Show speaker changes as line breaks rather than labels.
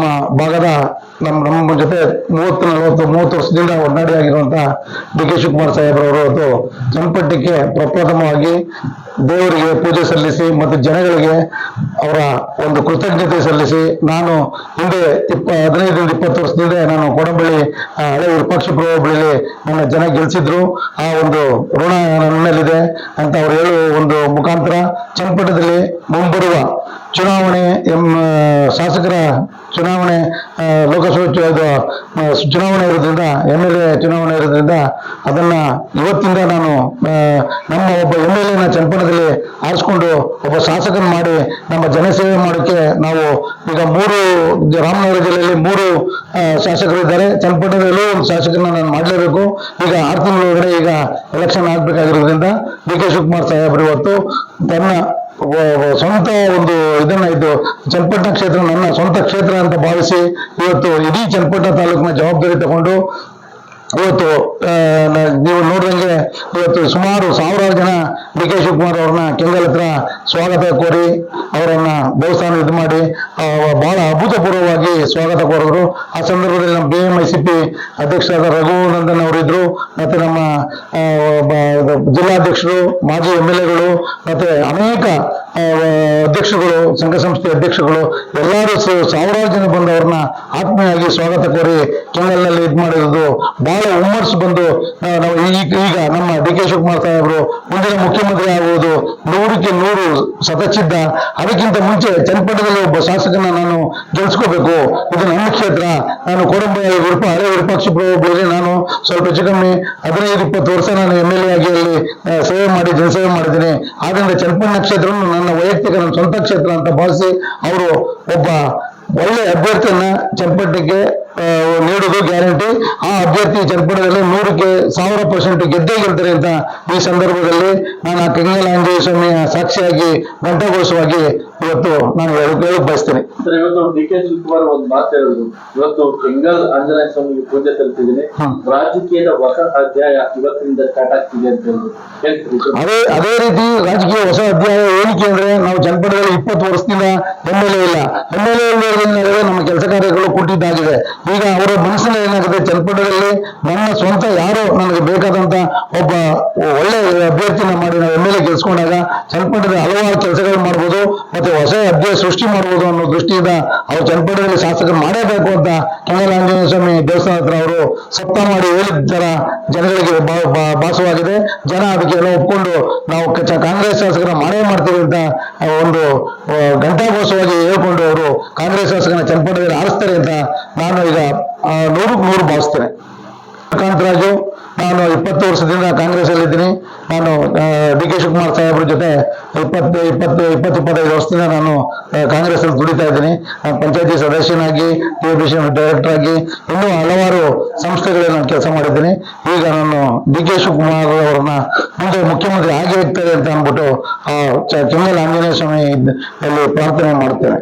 ನಮ್ಮ ಭಾಗದ ನಮ್ಮ ನಮ್ಮ ಜೊತೆ ಮೂವತ್ತು ನಲವತ್ತು ಮೂವತ್ತು ವರ್ಷದಿಂದ ಒಡನಾಡಿ ಆಗಿರುವಂತ ಡಿ ಕೆ ಶಿವಕುಮಾರ್ ಸಾಹೇಬ್ರವರು ಅದು ಚನ್ನಪಟ್ಟಣಕ್ಕೆ ಪ್ರಪ್ರಥಮವಾಗಿ ದೇವರಿಗೆ ಪೂಜೆ ಸಲ್ಲಿಸಿ ಮತ್ತು ಜನಗಳಿಗೆ ಅವರ ಒಂದು ಕೃತಜ್ಞತೆ ಸಲ್ಲಿಸಿ ನಾನು ಹಿಂದೆ ಇಪ್ಪ ಹದಿನೈದರಿಂದ ಇಪ್ಪತ್ತು ವರ್ಷದಿಂದ ನಾನು ಕೊಡಂಬಳ್ಳಿ ಹಳೆ ವಿಪಕ್ಷ ಪ್ರಭಾವಳಿಯಲ್ಲಿ ನನ್ನ ಜನ ಗೆಲ್ಸಿದ್ರು. ಆ ಒಂದು ಋಣ ನನ್ನಲ್ಲಿದೆ ಅಂತ ಅವ್ರು ಹೇಳುವ ಒಂದು ಮುಖಾಂತರ ಚಂಪಟದಲ್ಲಿ ಮುಂಬರುವ ಚುನಾವಣೆ ಎಂ ಶಾಸಕರ ಚುನಾವಣೆ ಲೋಕಸಭೆ ಚುನಾವಣೆ ಇರೋದ್ರಿಂದ, ಎಂ ಎಲ್ ಎ ಚುನಾವಣೆ ಇರೋದ್ರಿಂದ ಅದನ್ನು ಇವತ್ತಿಂದ ನಾನು ನಮ್ಮ ಒಬ್ಬ ಎಂ ಎಲ್ ಎನ ಆರಿಸ್ಕೊಂಡು ಒಬ್ಬ ಶಾಸಕನ ಮಾಡಿ ನಮ್ಮ ಜನಸೇವೆ ಮಾಡೋಕ್ಕೆ ನಾವು ಈಗ ಮೂರು, ರಾಮನಗರ ಜಿಲ್ಲೆಯಲ್ಲಿ ಮೂರು ಶಾಸಕರು ಇದ್ದಾರೆ. ಚನ್ನಪಟ್ಟಣದಲ್ಲೂ ಒಂದು ಶಾಸಕರನ್ನ ನಾನು ಮಾಡಲೇಬೇಕು. ಈಗ ಆರು ತಿಂಗಳ ಒಳಗಡೆ ಈಗ ಎಲೆಕ್ಷನ್ ಆಗಬೇಕಾಗಿರೋದ್ರಿಂದ ಡಿ ಕೆ ಶಿವಕುಮಾರ್ ಸಾಹೇಬರು ಇವತ್ತು ತನ್ನ ಸ್ವಂತ ಒಂದು ಇದನ್ನ ಇದು ಚನ್ನಪಟ್ಟಣ ಕ್ಷೇತ್ರ, ನನ್ನ ಸ್ವಂತ ಕ್ಷೇತ್ರ ಅಂತ ಭಾವಿಸಿ ಇವತ್ತು ಇಡೀ ಚನ್ನಪಟ್ಟಣ ತಾಲೂಕಿನ ಜವಾಬ್ದಾರಿ ತಗೊಂಡು ಇವತ್ತು ನೀವು ನೋಡಿದಂಗೆ ಇವತ್ತು ಸುಮಾರು ಸಾವಿರಾರು ಜನ ಡಿ ಕೆ ಶಿವಕುಮಾರ್ ಅವ್ರನ್ನ ಕೆಂಗಲ್ ಸ್ವಾಗತ ಕೋರಿ ಅವರನ್ನ ದೇವಸ್ಥಾನ ಇದು ಮಾಡಿ ಬಹಳ ಅಭೂತಪೂರ್ವವಾಗಿ ಸ್ವಾಗತ ಕೋರಿದ್ರು. ಆ ಸಂದರ್ಭದಲ್ಲಿ ನಮ್ಮ B M I C P ಅಧ್ಯಕ್ಷರಾದ ರಘುನಂದನ್ ಅವರಿದ್ರು, ಮತ್ತೆ ನಮ್ಮ ಜಿಲ್ಲಾಧ್ಯಕ್ಷರು, ಮಾಜಿ ಎಂ ಎಲ್ ಎಗಳು, ಮತ್ತೆ ಅನೇಕ ಅಧ್ಯಕ್ಷಗಳು ಸಂಘ ಸಂಸ್ಥೆ ಅಧ್ಯಕ್ಷರುಗಳು, ಎಲ್ಲರೂ ಸಾವಿರಾರು ಜನ ಬಂದವ್ರನ್ನ ಆತ್ಮೀಯವಾಗಿ ಸ್ವಾಗತ ಕೋರಿ ಕೆಂಗಲ್ನಲ್ಲಿ ಇದು ಮಾಡಿರೋದು ಬಹಳ ಹುಮ್ಮರ್ಸ್ ಬಂದು ನಾವು ಈಗ ನಮ್ಮ ಡಿ ಕೆ ಶಿವಕುಮಾರ್ ಸಾಹೇಬರು ಮುಂದಿನ ಮುಖ್ಯಮಂತ್ರಿ ಆಗುವುದು ನೂರಕ್ಕೆ ನೂರು ಸತಚಿದ್ದ ಅದಕ್ಕಿಂತ ಮುಂಚೆ ಚನ್ನಪಟ್ಟಣದಲ್ಲಿ ಒಬ್ಬ ಶಾಸಕನ ನಾನು ಗೆಲ್ಸ್ಕೋಬೇಕು. ಇದು ನನ್ನ ಕ್ಷೇತ್ರ. ನಾನು ಕೋಡಂಬ ವಿರೂಪ ಹಳೆ ವಿರೂಪಾಕ್ಷ ಹೋಬಳಿಯಲ್ಲಿ ನಾನು ಸ್ವಲ್ಪ ಹೆಚ್ಚು ಹದಿನೈದು, ಇಪ್ಪತ್ತು ವರ್ಷ ನಾನು ಎಂ ಎಲ್ ಎ ಆಗಿ ಅಲ್ಲಿ ಸೇವೆ ಮಾಡಿ ಜನಸೇವೆ ಮಾಡಿದ್ದೀನಿ. ಆದ್ರಿಂದ ಚನ್ನಪಟ್ಟಣ ಕ್ಷೇತ್ರವನ್ನು ನನ್ನ ವೈಯಕ್ತಿಕ, ನನ್ನ ಸ್ವಂತ ಕ್ಷೇತ್ರ ಅಂತ ಭಾವಿಸಿ ಅವರು ಒಬ್ಬ ಒಳ್ಳೆ ಅಭ್ಯರ್ಥಿಯನ್ನ ಚನ್ನಪಟ್ಟಣಕ್ಕೆ ನೀಡುವುದು ಗ್ಯಾರಂಟಿ ಆ ಅಭ್ಯರ್ಥಿ ಜನಪದದಲ್ಲಿ ನೂರಕ್ಕೆ ಸಾವಿರ ಪರ್ಸೆಂಟ್ ಗೆದ್ದೇ ಗೆಲ್ತಾರೆ ಅಂತ ಈ ಸಂದರ್ಭದಲ್ಲಿ ನಾನು ಆ ಕೆಂಗಲ್ ಆಂಜನೇಯ ಸ್ವಾಮಿಯ ಸಾಕ್ಷಿಯಾಗಿ ಘಂಟಾಘೋಷವಾಗಿ ಇವತ್ತು ನಾನು ಹೇಳಕ್ ಬಯಸ್ತೇನೆ.
ಇವತ್ತು ಡಿ ಕೆ ಶಿವಕುಮಾರ್ ಒಂದು ಮಾತು ಹೇಳಿದ್ರು ಇವತ್ತು ಕೆಂಗಲ್ ಆಂಜನೇಯ ಸ್ವಾಮಿಗೆ ಪೂಜೆ ಸಲ್ಲಿಸಿದ್ದೀನಿ. ರಾಜಕೀಯದ ಹೊಸ ಅಧ್ಯಾಯ ಇವತ್ತಿನಿಂದ ಸ್ಟಾರ್ಟ್ ಆಗ್ತಿದೆ ಅಂತ ಹೇಳಿದ್ರು
ಅದೇ ಅದೇ ರೀತಿ ರಾಜಕೀಯ ಹೊಸ ಅಧ್ಯಾಯ ಏನಕ್ಕೆ ಅಂದ್ರೆ ನಾವು ಜನಪದದಲ್ಲಿ ಇಪ್ಪತ್ತು ವರ್ಷದಿಂದ ಎಂ ಎಲ್ ಎ ಇಲ್ಲ. ಎಂ ಎಲ್ ಎ ನಮ್ಮ ಕೆಲಸ ಕಾರ್ಯಗಳು ಈಗ ಅವರ ಮನಸ್ಸಿನಲ್ಲಿ ಏನಾಗುತ್ತೆ ಜನಪದದಲ್ಲಿ ನನ್ನ ಸ್ವಂತ ಯಾರು ನನಗೆ ಬೇಕಾದಂತ ಒಬ್ಬ ಒಳ್ಳೆ ಅಭ್ಯರ್ಥಿನ ಮಾಡಿ ನಾವು ಎಂ ಎಲ್ ಎ ಗೆಲ್ಸ್ಕೊಂಡಾಗ ಜನಪದದಲ್ಲಿ ಹಲವಾರು ಕೆಲಸಗಳು ಮಾಡ್ಬೋದು, ಮತ್ತೆ ಹೊಸ ಅಭ್ಯಾಸ ಸೃಷ್ಟಿ ಮಾಡ್ಬೋದು ಅನ್ನೋ ದೃಷ್ಟಿಯಿಂದ ಅವರು ಚನ್ನಪಟ್ಟಣದಲ್ಲಿ ಶಾಸಕರು ಮಾಡೇಬೇಕು ಅಂತ ಕೆಂಗಲ್ ಆಂಜನೇಯ ಸ್ವಾಮಿ ದೇವಸ್ಥಾನ ಹತ್ರ ಅವರು ಸಪ್ತ ಮಾಡಿ ಹೇಳಿದ ಜನಗಳಿಗೆ ಭಾಸವಾಗಿದೆ. ಜನ ಅದಕ್ಕೆ ಎಲ್ಲ ಒಪ್ಕೊಂಡು ನಾವು ಕಾಂಗ್ರೆಸ್ ಶಾಸಕರ ಮಾಡೇ ಮಾಡ್ತೀವಿ ಅಂತ ಒಂದು ಘಂಟಾಘೋಷವಾಗಿ ಹೇಳ್ಕೊಂಡು ಅವರು ಕಾಂಗ್ರೆಸ್ ಶಾಸಕನ ಚನ್ನಪಟ್ಟಣದಲ್ಲಿ ಆರಿಸ್ತಾರೆ ಅಂತ ನಾನು ಈಗ ನೂರಕ್ಕೆ ನೂರು ಭಾವಿಸ್ತೇನೆ. ಕಾಂತರಾಜು ನಾನು ಇಪ್ಪತ್ತು ವರ್ಷದಿಂದ ಕಾಂಗ್ರೆಸ್ ಅಲ್ಲಿ ಇದ್ದೀನಿ ನಾನು ಡಿ ಕೆ ಶಿವಕುಮಾರ್ ಸಾಹೇಬ್ರ ಜೊತೆ ಇಪ್ಪತ್ತು ಇಪ್ಪತ್ತು ಇಪ್ಪತ್ತು ಇಪ್ಪತ್ತೈದು ವರ್ಷದಿಂದ ನಾನು ಕಾಂಗ್ರೆಸ್ ಅಲ್ಲಿ ದುಡಿತಾ ಇದ್ದೀನಿ. ನಾನು ಪಂಚಾಯತಿ ಸದಸ್ಯನಾಗಿ ಬಿ ಡೈರೆಕ್ಟರ್ ಆಗಿ ಇನ್ನೂ ಹಲವಾರು ಸಂಸ್ಥೆಗಳಲ್ಲಿ ನಾನು ಕೆಲಸ ಮಾಡಿದ್ದೀನಿ. ಈಗ ನಾನು ಡಿ ಕೆ ಶಿವಕುಮಾರ್ ಅವರನ್ನ ಮುಂದೆ ಮುಖ್ಯಮಂತ್ರಿ ಆಗಿ ಹೋಗ್ತಾರೆ ಅಂತ ಅಂದ್ಬಿಟ್ಟು ಆ, ಚ- ಕೆಮ್ಮಲ್ ಆಂಜನೇಯ ಸ್ವಾಮಿ ಅಲ್ಲಿ ಪ್ರಾರ್ಥನೆ ಮಾಡ್ತೇನೆ.